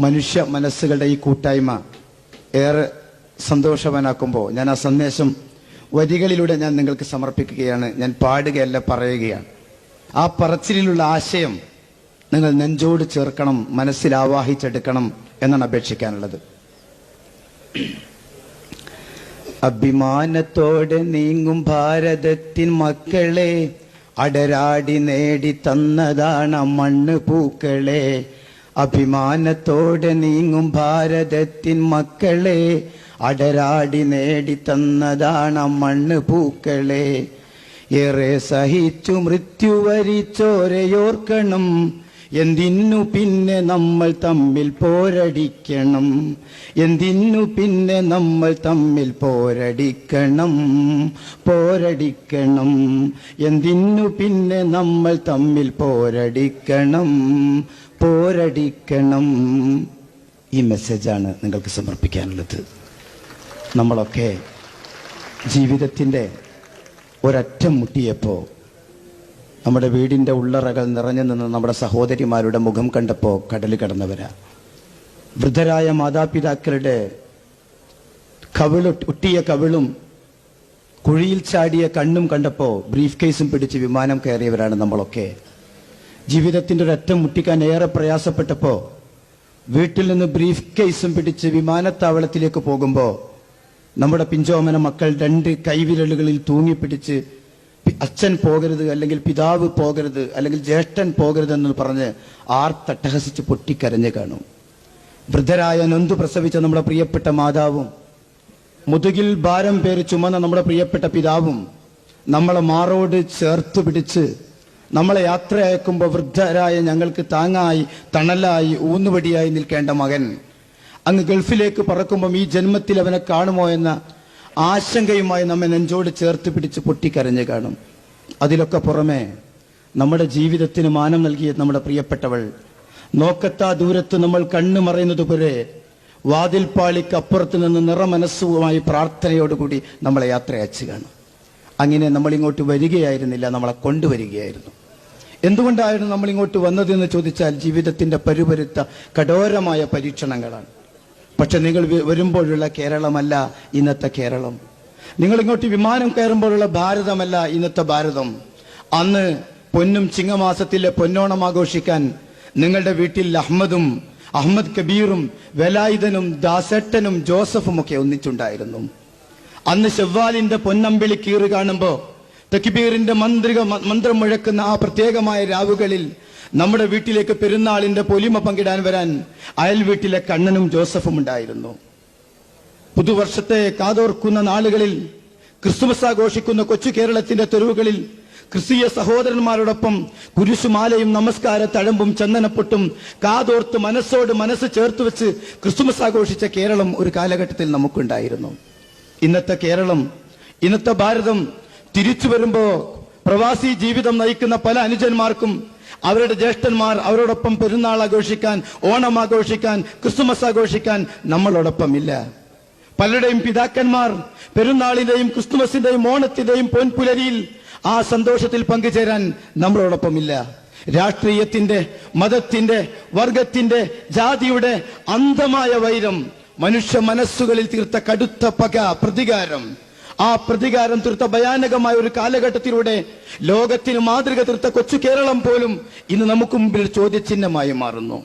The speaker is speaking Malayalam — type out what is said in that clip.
മനുഷ്യ മനസ്സുകളുടെ ഈ കൂട്ടായ്മ ഏറെ സന്തോഷവാനാക്കുമ്പോൾ ഞാൻ ആ സന്ദേശം വരികളിലൂടെ ഞാൻ നിങ്ങൾക്ക് സമർപ്പിക്കുകയാണ്. ഞാൻ പാടുകയല്ല പറയുകയാണ്. ആ പറച്ചിലുള്ള ആശയം നിങ്ങൾ നെഞ്ചോട് ചേർക്കണം മനസ്സിൽ ആവാഹിച്ചെടുക്കണം എന്നാണ് അപേക്ഷിക്കാനുള്ളത്. അഭിമാനത്തോടെ നീങ്ങും ഭാരതത്തിൻ മക്കളെ അടരാടി നേടി തന്നതാണ് മണ്ണ് പൂക്കളെ. അഭിമാനത്തോടെ നീങ്ങും ഭാരതത്തിൻ മക്കളെ അടരാടി നേടി തന്നതാണ് മണ്ണ് പൂക്കളെ. ഏറെ സഹിച്ചു മൃത്യു വരിച്ചോരയോർക്കണം എന്തിനു പിന്നെ നമ്മൾ തമ്മിൽ പോരടിക്കണം? എന്തിനു പിന്നെ നമ്മൾ തമ്മിൽ പോരടിക്കണം? പോരടിക്കണം. എന്തിനു പിന്നെ നമ്മൾ തമ്മിൽ പോരടിക്കണം? പോരടിക്കണം. ഈ മെസ്സേജാണ് നിങ്ങൾക്ക് സമർപ്പിക്കാനുള്ളത്. നമ്മളൊക്കെ ജീവിതത്തിന്റെ ഒരറ്റം മുട്ടിയപ്പോൾ നമ്മുടെ വീടിന്റെ ഉള്ളറകൾ നിറഞ്ഞു നിന്ന് നമ്മുടെ സഹോദരിമാരുടെ മുഖം കണ്ടപ്പോൾ കടൽ കടന്നവരാ. വൃദ്ധരായ മാതാപിതാക്കളുടെ കവിൾ ഒട്ടിയ കവിളും കുഴിയിൽ ചാടിയ കണ്ണും കണ്ടപ്പോൾ ബ്രീഫ് കേസും പിടിച്ച് വിമാനം കയറിയവരാണ് നമ്മളൊക്കെ. ജീവിതത്തിന്റെ ഒരറ്റം മുട്ടിക്കാൻ ഏറെ പ്രയാസപ്പെട്ടപ്പോൾ വീട്ടിൽ നിന്ന് ബ്രീഫ് കേസും പിടിച്ച് വിമാനത്താവളത്തിലേക്ക് പോകുമ്പോൾ നമ്മുടെ പിഞ്ചോമന മക്കൾ രണ്ട് കൈവിരലുകളിൽ തൂങ്ങിപ്പിടിച്ച് അച്ഛൻ പോകരുത് അല്ലെങ്കിൽ പിതാവ് പോകരുത് അല്ലെങ്കിൽ ജ്യേഷ്ഠൻ പോകരുത് എന്ന് പറഞ്ഞ് ആർത്തട്ടഹസിച്ച് പൊട്ടിക്കരഞ്ഞ് കാണും. വൃദ്ധരായ നൊന്തു പ്രസവിച്ച നമ്മുടെ പ്രിയപ്പെട്ട മാതാവും മുതുകിൽ ഭാരം പേര് ചുമന്ന നമ്മുടെ പ്രിയപ്പെട്ട പിതാവും നമ്മളെ മാറോട് ചേർത്ത് പിടിച്ച് നമ്മളെ യാത്ര അയക്കുമ്പോൾ വൃദ്ധരായ ഞങ്ങൾക്ക് താങ്ങായി തണലായി ഊന്നുവടിയായി നിൽക്കേണ്ട മകൻ. അങ്ങ് ഗൾഫിലേക്ക് പറക്കുമ്പം ഈ ജന്മത്തിൽ അവനെ കാണുമോ എന്ന ആശങ്കയുമായി നമ്മെ നെഞ്ചോട് ചേർത്ത് പിടിച്ച് പൊട്ടിക്കരഞ്ഞ് കാണും. അതിലൊക്കെ പുറമെ നമ്മുടെ ജീവിതത്തിന് മാനം നൽകിയ നമ്മുടെ പ്രിയപ്പെട്ടവൾ നോക്കത്താ ദൂരത്ത് നമ്മൾ കണ്ണു മറയുന്നത് പോലെ വാതിൽപ്പാളിക്ക് അപ്പുറത്ത് നിന്ന് നിറമനസ്സുമായി പ്രാർത്ഥനയോടുകൂടി നമ്മളെ യാത്ര അയച്ചു കാണും. അങ്ങനെ നമ്മളിങ്ങോട്ട് വരികയായിരുന്നില്ല നമ്മളെ കൊണ്ടുവരികയായിരുന്നു. എന്തുകൊണ്ടായിരുന്നു നമ്മളിങ്ങോട്ട് വന്നതെന്ന് ചോദിച്ചാൽ ജീവിതത്തിന്റെ പരുപരുത്ത കഠോരമായ പരീക്ഷണങ്ങളാണ്. പക്ഷെ നിങ്ങൾ വരുമ്പോഴുള്ള കേരളമല്ല ഇന്നത്തെ കേരളം. നിങ്ങൾ ഇങ്ങോട്ട് വിമാനം കയറുമ്പോഴുള്ള ഭാരതമല്ല ഇന്നത്തെ ഭാരതം. അന്ന് പൊന്നും ചിങ്ങമാസത്തിലെ പൊന്നോണം ആഘോഷിക്കാൻ നിങ്ങളുടെ വീട്ടിൽ അഹമ്മദും അഹമ്മദ് കബീറും വെലായുധനും ദാസേട്ടനും ജോസഫും ഒക്കെ ഒന്നിച്ചുണ്ടായിരുന്നു. അന്ന് ഷെവ്വാലിന്റെ പൊന്നമ്പിളി കീറ് കാണുമ്പോ തക്കിബീറിന്റെ മന്ത്രിക മന്ത്രം മുഴക്കുന്ന ആ പ്രത്യേകമായ രാവുകളിൽ നമ്മുടെ വീട്ടിലേക്ക് പെരുന്നാളിന്റെ പൊലിമ പങ്കിടാൻ വരാൻ അയൽ വീട്ടിലെ കണ്ണനും ജോസഫും ഉണ്ടായിരുന്നു. പുതുവർഷത്തെ കാതോർക്കുന്ന നാളുകളിൽ ക്രിസ്തുമസ് ആഘോഷിക്കുന്ന കൊച്ചു കേരളത്തിന്റെ തെരുവുകളിൽ ക്രിസ്തീയ സഹോദരന്മാരോടൊപ്പം കുരിശുമാലയും നമസ്കാര തഴമ്പും ചന്ദനപ്പൊട്ടും കാതോർത്ത് മനസ്സോട് മനസ്സ് ചേർത്ത് വെച്ച് ക്രിസ്തുമസ് ആഘോഷിച്ച കേരളം ഒരു കാലഘട്ടത്തിൽ നമുക്കുണ്ടായിരുന്നു. ഇന്നത്തെ കേരളം ഇന്നത്തെ ഭാരതം തിരിച്ചു വരുമ്പോ പ്രവാസി ജീവിതം നയിക്കുന്ന പല അനുജന്മാർക്കും അവരുടെ ജ്യേഷ്ഠന്മാർ അവരോടൊപ്പം പെരുന്നാൾ ആഘോഷിക്കാൻ ഓണം ആഘോഷിക്കാൻ ക്രിസ്തുമസ് ആഘോഷിക്കാൻ നമ്മളോടൊപ്പം ഇല്ല. പലരുടെയും പിതാക്കന്മാർ പെരുന്നാളിന്റെയും ക്രിസ്തുമസിന്റെയും ഓണത്തിന്റെയും പൊൻപുലരിയിൽ ആ സന്തോഷത്തിൽ പങ്കുചേരാൻ നമ്മളോടൊപ്പം ഇല്ല. രാഷ്ട്രീയത്തിന്റെ മതത്തിന്റെ വർഗത്തിന്റെ ജാതിയുടെ അന്ധമായ വൈരം മനുഷ്യ മനസ്സുകളിൽ തീർത്ത കടുത്ത പക പ്രതികാരം ആ പ്രതികാരം തീർത്ത ഭയാനകമായ ഒരു കാലഘട്ടത്തിലൂടെ ലോകത്തിന് മാതൃക തീർത്ത കൊച്ചു കേരളം പോലും ഇന്ന് നമുക്ക് മുമ്പിൽ ചോദ്യചിഹ്നമായി മാറുന്നു.